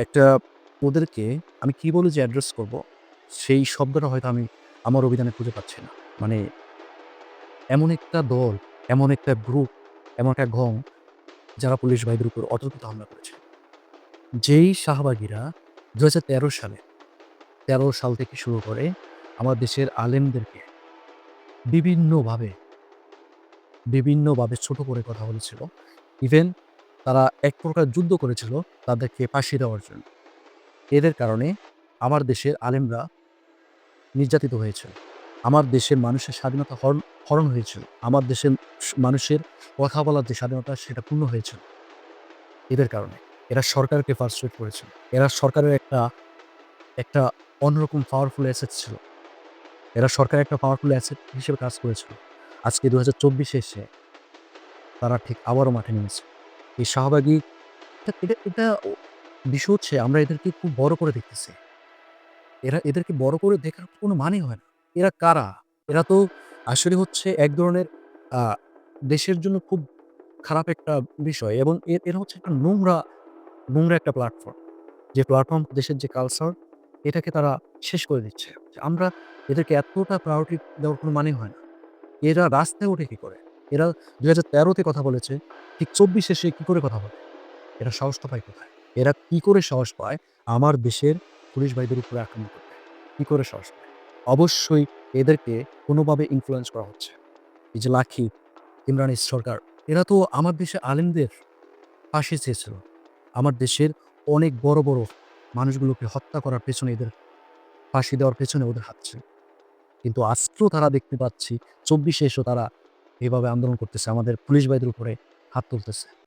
একটা ওদেরকে আমি কি বলে যে অ্যাড্রেস করব, সেই শব্দটা হয়তো আমি আমার অভিধানে খুঁজে পাচ্ছি না। মানে এমন একটা দল, এমন একটা গ্রুপ, এমন একটা ঘং যারা পুলিশ ভাইদের উপর অতর্কিত হামলা করেছে। যেই শাহবাগীরা ২০১৩ সালে ১৩ সাল থেকে শুরু করে আমার দেশের আলেমদেরকে বিভিন্নভাবে, বিভিন্নভাবে ছোট করে কথা বলেছিল। ইভেন তারা এক প্রকার যুদ্ধ করেছিল তাদেরকে ফাঁসি দেওয়ার জন্য। এদের কারণে আমার দেশের আলেমরা নির্যাতিত হয়েছিল। আমার দেশের মানুষের স্বাধীনতা হরণ হরণ হয়েছিল। আমার দেশের মানুষের কথা বলার যে স্বাধীনতা সেটা পূর্ণ হয়েছিল। এদের কারণে। এরা সরকারকে ফ্রাস্ট্রেট করেছিল। এরা সরকারের একটা, একটা অন্যরকম পাওয়ারফুল অ্যাসেট ছিল। এরা সরকারের একটা পাওয়ারফুল অ্যাসেট হিসেবে কাজ করেছিল। আজকে ২০২৪ এ এসে তারা ঠিক আবারও মাঠে নেমেছে। এই শাহবাগী এটা এটা বিষয় হচ্ছে আমরা এদেরকে খুব বড় করে দেখতেছি। এরা এদেরকে বড় করে দেখার কোনো মানে হয় না। এরা কারা? এরা তো আসলে হচ্ছে এক ধরনের দেশের জন্য খুব খারাপ একটা বিষয় এবং এরা হচ্ছে একটা নোংরা, নোংরা একটা প্ল্যাটফর্ম। যে প্ল্যাটফর্ম দেশের যে কালচার এটাকে তারা শেষ করে দিচ্ছে। আমরা এদেরকে এতটা প্রায়োরিটি দেওয়ার কোনো মানে হয় না। এরা রাস্তায় ওঠে কি করে? এরা ২০১৩ তেরোতে কথা বলেছে, ঠিক ২৪ এ এসে কি করে কথা বলে? এরা সাহসটা পায় কোথায়? এরা কি করে সাহস পায় আমার দেশের পুলিশ ভাইদের উপরে আক্রমণ করতে? কি করে সাহস পায়? অবশ্যই এদেরকে কোনোভাবে ইনফ্লুয়েন্স করা হচ্ছে। এই যে লাখি, ইমরান সরকার এরা তো আমার দেশে আলেমদের পাশে চেয়েছিল। আমার দেশের অনেক বড়, বড় মানুষগুলোকে হত্যা করার পেছনে এদের ফাঁসি দেওয়ার পেছনে ওদের হাত ছিল। কিন্তু আজকেও তারা দেখতে পাচ্ছি ২৪ এ এসেও তারা এভাবে আন্দোলন করতেছে। আমাদের পুলিশ ভাইদের উপরে হাত তুলতেছে।